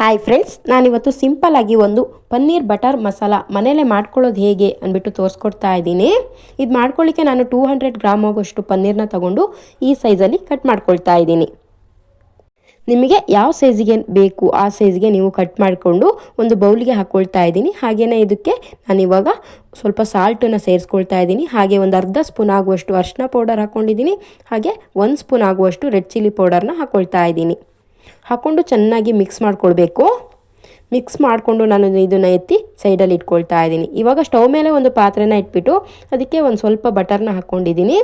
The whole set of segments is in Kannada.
ಹಾಯ್ ಫ್ರೆಂಡ್ಸ್ ನಾನಿವತ್ತು ಆಗಿ ಒಂದು ಪನ್ನೀರ್ ಬಟರ್ ಮಸಾಲ ಮನೇಲೆ ಮಾಡ್ಕೊಳ್ಳೋದು ಹೇಗೆ ಅಂದ್ಬಿಟ್ಟು ತೋರಿಸ್ಕೊಡ್ತಾ ಇದ್ದೀನಿ. ಇದು ಮಾಡ್ಕೊಳ್ಳಿಕ್ಕೆ ನಾನು ಟೂ ಹಂಡ್ರೆಡ್ ಗ್ರಾಮ್ ಆಗೋಷ್ಟು ಪನ್ನೀರ್ನ ತಗೊಂಡು ಈ ಸೈಜಲ್ಲಿ ಕಟ್ ಮಾಡ್ಕೊಳ್ತಾ ಇದ್ದೀನಿ. ನಿಮಗೆ ಯಾವ ಸೈಜಿಗೆ ಬೇಕು ಆ ಸೈಜ್ಗೆ ನೀವು ಕಟ್ ಮಾಡಿಕೊಂಡು ಒಂದು ಬೌಲಿಗೆ ಹಾಕ್ಕೊಳ್ತಾ ಇದ್ದೀನಿ. ಹಾಗೆಯೇ ಇದಕ್ಕೆ ನಾನಿವಾಗ ಸ್ವಲ್ಪ ಸಾಲ್ಟನ್ನು ಸೇರಿಸ್ಕೊಳ್ತಾ ಇದ್ದೀನಿ. ಹಾಗೆ ಒಂದು ಅರ್ಧ ಸ್ಪೂನ್ ಆಗುವಷ್ಟು ಅರ್ಶಿನ ಪೌಡರ್ ಹಾಕ್ಕೊಂಡಿದ್ದೀನಿ ಹಾಗೆ ಒಂದು ಸ್ಪೂನ್ ಆಗುವಷ್ಟು ರೆಡ್ ಚಿಲ್ಲಿ ಪೌಡರ್ನ ಹಾಕ್ಕೊಳ್ತಾ ಇದ್ದೀನಿ. ಹಾಕ್ಕೊಂಡು ಚೆನ್ನಾಗಿ ಮಿಕ್ಸ್ ಮಾಡ್ಕೊಳ್ಬೇಕು. ಮಿಕ್ಸ್ ಮಾಡಿಕೊಂಡು ನಾನು ಇದನ್ನು ಎತ್ತಿ ಸೈಡಲ್ಲಿ ಇಟ್ಕೊಳ್ತಾ ಇದ್ದೀನಿ. ಇವಾಗ ಸ್ಟವ್ ಮೇಲೆ ಒಂದು ಪಾತ್ರೆನ ಇಟ್ಬಿಟ್ಟು ಅದಕ್ಕೆ ಒಂದು ಸ್ವಲ್ಪ ಬಟರ್ನ ಹಾಕ್ಕೊಂಡಿದ್ದೀನಿ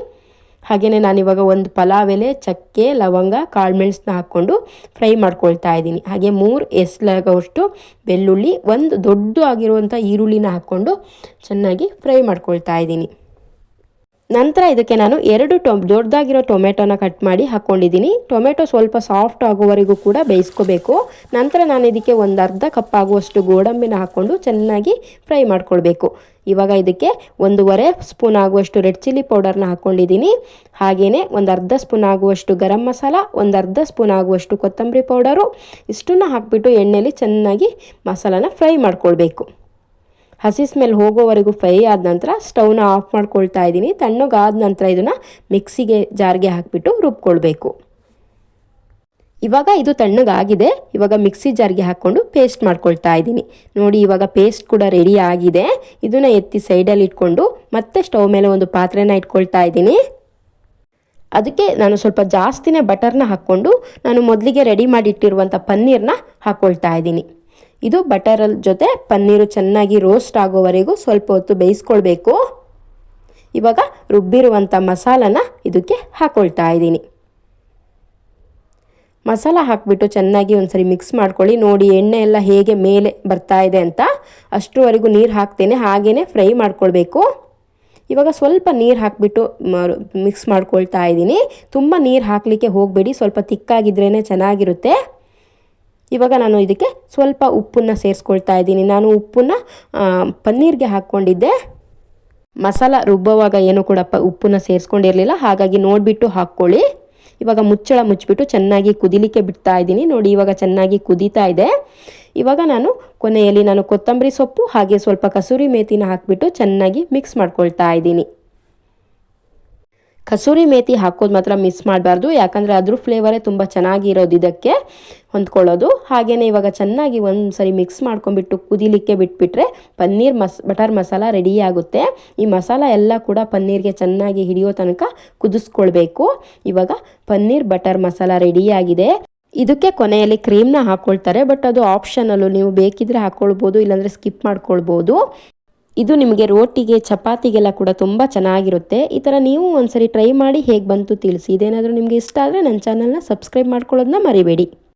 ಹಾಗೆಯೇ ನಾನಿವಾಗ ಒಂದು ಪಲಾವ್ ಎಲೆ, ಚಕ್ಕೆ, ಲವಂಗ ಕಾಳುಮೆಣಸನ್ನ ಹಾಕ್ಕೊಂಡು ಫ್ರೈ ಮಾಡ್ಕೊಳ್ತಾ ಇದ್ದೀನಿ. ಹಾಗೆ ಮೂರು ಎಸ್ಲಾಗೋಷ್ಟು ಬೆಳ್ಳುಳ್ಳಿ, ಒಂದು ದೊಡ್ಡ ಆಗಿರುವಂಥ ಈರುಳ್ಳಿನ ಹಾಕ್ಕೊಂಡು ಚೆನ್ನಾಗಿ ಫ್ರೈ ಮಾಡ್ಕೊಳ್ತಾ ಇದ್ದೀನಿ. ನಂತರ ಇದಕ್ಕೆ ನಾನು ಎರಡು ಟೊ, ದೊಡ್ಡದಾಗಿರೋ ಟೊಮೆಟೊನ ಕಟ್ ಮಾಡಿ ಹಾಕ್ಕೊಂಡಿದ್ದೀನಿ ಟೊಮೆಟೊ ಸ್ವಲ್ಪ ಸಾಫ್ಟ್ ಆಗುವವರೆಗೂ ಕೂಡ ಬೇಯಿಸ್ಕೋಬೇಕು. ನಂತರ ನಾನು ಇದಕ್ಕೆ ಒಂದು ಅರ್ಧ ಕಪ್ ಆಗುವಷ್ಟು ಗೋಡಂಬಿನ ಹಾಕ್ಕೊಂಡು ಚೆನ್ನಾಗಿ ಫ್ರೈ ಮಾಡ್ಕೊಳ್ಬೇಕು. ಇವಾಗ ಇದಕ್ಕೆ ಒಂದೂವರೆ ಸ್ಪೂನ್ ಆಗುವಷ್ಟು ರೆಡ್ ಚಿಲ್ಲಿ ಪೌಡರ್ನ ಹಾಕ್ಕೊಂಡಿದ್ದೀನಿ ಹಾಗೆಯೇ ಒಂದು ಅರ್ಧ ಸ್ಪೂನ್ ಆಗುವಷ್ಟು ಗರಂ ಮಸಾಲ, ಒಂದು ಅರ್ಧ ಸ್ಪೂನ್ ಆಗುವಷ್ಟು ಕೊತ್ತಂಬರಿ ಪೌಡರು, ಇಷ್ಟನ್ನು ಹಾಕ್ಬಿಟ್ಟು ಎಣ್ಣೆಯಲ್ಲಿ ಚೆನ್ನಾಗಿ ಮಸಾಲಾನ ಫ್ರೈ ಮಾಡ್ಕೊಳ್ಬೇಕು. ಹಸಿ ಸ್ಮೆಲ್ ಹೋಗೋವರೆಗೂ ಫ್ರೈ ಆದ ನಂತರ ಸ್ಟವ್ನ ಆಫ್ ಮಾಡ್ಕೊಳ್ತಾ ಇದ್ದೀನಿ. ತಣ್ಣಗಾದ ನಂತರ ಇದನ್ನು ಮಿಕ್ಸಿಗೆ ಜಾರ್ಗೆ ಹಾಕಿಬಿಟ್ಟು ರುಬ್ಕೊಳ್ಬೇಕು. ಇವಾಗ ಇದು ತಣ್ಣಗಾಗಿದೆ ಇವಾಗ ಮಿಕ್ಸಿ ಜಾರ್ಗೆ ಹಾಕ್ಕೊಂಡು ಪೇಸ್ಟ್ ಮಾಡ್ಕೊಳ್ತಾ ಇದ್ದೀನಿ. ನೋಡಿ, ಇವಾಗ ಪೇಸ್ಟ್ ಕೂಡ ರೆಡಿ ಆಗಿದೆ. ಇದನ್ನು ಎತ್ತಿ ಸೈಡಲ್ಲಿ ಇಟ್ಕೊಂಡು ಮತ್ತೆ ಸ್ಟವ್ ಮೇಲೆ ಒಂದು ಪಾತ್ರೆನ ಇಟ್ಕೊಳ್ತಾ ಇದ್ದೀನಿ. ಅದಕ್ಕೆ ನಾನು ಸ್ವಲ್ಪ ಜಾಸ್ತಿನೇ ಬಟರ್ನ ಹಾಕ್ಕೊಂಡು ನಾನು ಮೊದಲಿಗೆ ರೆಡಿ ಮಾಡಿಟ್ಟಿರುವಂಥ ಪನ್ನೀರ್ನ ಹಾಕ್ಕೊಳ್ತಾ ಇದ್ದೀನಿ. ಇದು ಬಟರಲ್ ಜೊತೆ ಪನ್ನೀರು ಚೆನ್ನಾಗಿ ರೋಸ್ಟ್ ಆಗೋವರೆಗೂ ಸ್ವಲ್ಪ ಹೊತ್ತು ಬೇಯಿಸ್ಕೊಳ್ಬೇಕು. ಇವಾಗ ರುಬ್ಬಿರುವಂಥ ಮಸಾಲನ ಇದಕ್ಕೆ ಹಾಕ್ಕೊಳ್ತಾ ಇದ್ದೀನಿ. ಮಸಾಲ ಹಾಕಿಬಿಟ್ಟು ಚೆನ್ನಾಗಿ ಒಂದ್ಸರಿ ಮಿಕ್ಸ್ ಮಾಡ್ಕೊಳ್ಳಿ. ನೋಡಿ, ಎಣ್ಣೆ ಎಲ್ಲ ಹೇಗೆ ಮೇಲೆ ಬರ್ತಾ ಇದೆ ಅಂತ. ಅಷ್ಟುವರೆಗೂ ನೀರು ಹಾಕ್ತೇನೆ. ಹಾಗೇ ಫ್ರೈ ಮಾಡ್ಕೊಳ್ಬೇಕು. ಇವಾಗ ಸ್ವಲ್ಪ ನೀರು ಹಾಕಿಬಿಟ್ಟು ಮಿಕ್ಸ್ ಮಾಡ್ಕೊಳ್ತಾ ಇದ್ದೀನಿ. ತುಂಬ ನೀರು ಹಾಕಲಿಕ್ಕೆ ಹೋಗಬೇಡಿ. ಸ್ವಲ್ಪ ತಿಕ್ಕಾಗಿದ್ರೇ ಚೆನ್ನಾಗಿರುತ್ತೆ. ಇವಾಗ ನಾನು ಇದಕ್ಕೆ ಸ್ವಲ್ಪ ಉಪ್ಪನ್ನು ಸೇರಿಸ್ಕೊಳ್ತಾ ಇದ್ದೀನಿ. ನಾನು ಉಪ್ಪನ್ನು ಪನ್ನೀರ್ಗೆ ಹಾಕ್ಕೊಂಡಿದ್ದೆ. ಮಸಾಲ ರುಬ್ಬುವಾಗ ಏನು ಕೂಡ ಪ, ಉಪ್ಪನ್ನು ಸೇರಿಸ್ಕೊಂಡಿರಲಿಲ್ಲ. ಹಾಗಾಗಿ ನೋಡಿಬಿಟ್ಟು ಹಾಕ್ಕೊಳ್ಳಿ. ಇವಾಗ ಮುಚ್ಚಳ ಮುಚ್ಚಿಬಿಟ್ಟು ಚೆನ್ನಾಗಿ ಕುದಿಲಿಕ್ಕೆ ಬಿಡ್ತಾ ಇದ್ದೀನಿ. ನೋಡಿ, ಇವಾಗ ಚೆನ್ನಾಗಿ ಕುದೀತಾ ಇದೆ. ಇವಾಗ ನಾನು ಕೊನೆಯಲ್ಲಿ ನಾನು ಕೊತ್ತಂಬರಿ ಸೊಪ್ಪು, ಹಾಗೆ ಸ್ವಲ್ಪ ಕಸೂರಿ ಮೇಥಿನ ಹಾಕಿಬಿಟ್ಟು ಚೆನ್ನಾಗಿ ಮಿಕ್ಸ್ ಮಾಡ್ಕೊಳ್ತಾ ಇದ್ದೀನಿ. ಕಸೂರಿ ಮೇಥಿ ಹಾಕೋದು ಮಾತ್ರ ಮಿಸ್ ಮಾಡಬಾರ್ದು. ಯಾಕಂದರೆ ಅದ್ರ ಫ್ಲೇವರೇ ತುಂಬ ಚೆನ್ನಾಗಿರೋದು ಇದಕ್ಕೆ ಹೊಂದ್ಕೊಳ್ಳೋದು. ಹಾಗೆಯೇ ಇವಾಗ ಚೆನ್ನಾಗಿ ಒಂದು ಸರಿ ಮಿಕ್ಸ್ ಮಾಡ್ಕೊಂಡ್ಬಿಟ್ಟು ಕುದಿಲಿಕ್ಕೆ ಬಿಟ್ಬಿಟ್ರೆ ಪನ್ನೀರ್ ಮಸ್, ಬಟರ್ ಮಸಾಲ ರೆಡಿ ಆಗುತ್ತೆ. ಈ ಮಸಾಲ ಎಲ್ಲ ಕೂಡ ಪನ್ನೀರ್ಗೆ ಚೆನ್ನಾಗಿ ಹಿಡಿಯೋ ತನಕ ಕುದಿಸ್ಕೊಳ್ಬೇಕು. ಇವಾಗ ಪನ್ನೀರ್ ಬಟರ್ ಮಸಾಲ ರೆಡಿಯಾಗಿದೆ ಇದಕ್ಕೆ ಕೊನೆಯಲ್ಲಿ ಕ್ರೀಮ್ನ ಹಾಕ್ಕೊಳ್ತಾರೆ ಬಟ್ ಅದು ಆಪ್ಷನಲ್ಲು ನೀವು ಬೇಕಿದ್ರೆ ಹಾಕ್ಕೊಳ್ಬೋದು ಇಲ್ಲಾಂದರೆ ಸ್ಕಿಪ್ ಮಾಡ್ಕೊಳ್ಬೋದು. ಇದು ನಿಮಗೆ ರೋಟಿಗೆ, ಚಪಾತಿಗೆಲ್ಲ ಕೂಡ ತುಂಬ ಚೆನ್ನಾಗಿರುತ್ತೆ. ಈ ಥರ ನೀವು ಒಂದ್ಸರಿ ಟ್ರೈ ಮಾಡಿ ಹೇಗೆ ಬಂತು ತಿಳಿಸಿ. ಇದೇನಾದರೂ ನಿಮಗೆ ಇಷ್ಟ ಆದರೆ ನನ್ನ ಚಾನಲ್ನ ಸಬ್ಸ್ಕ್ರೈಬ್ ಮಾಡ್ಕೊಳ್ಳೋದನ್ನ ಮರಿಬೇಡಿ.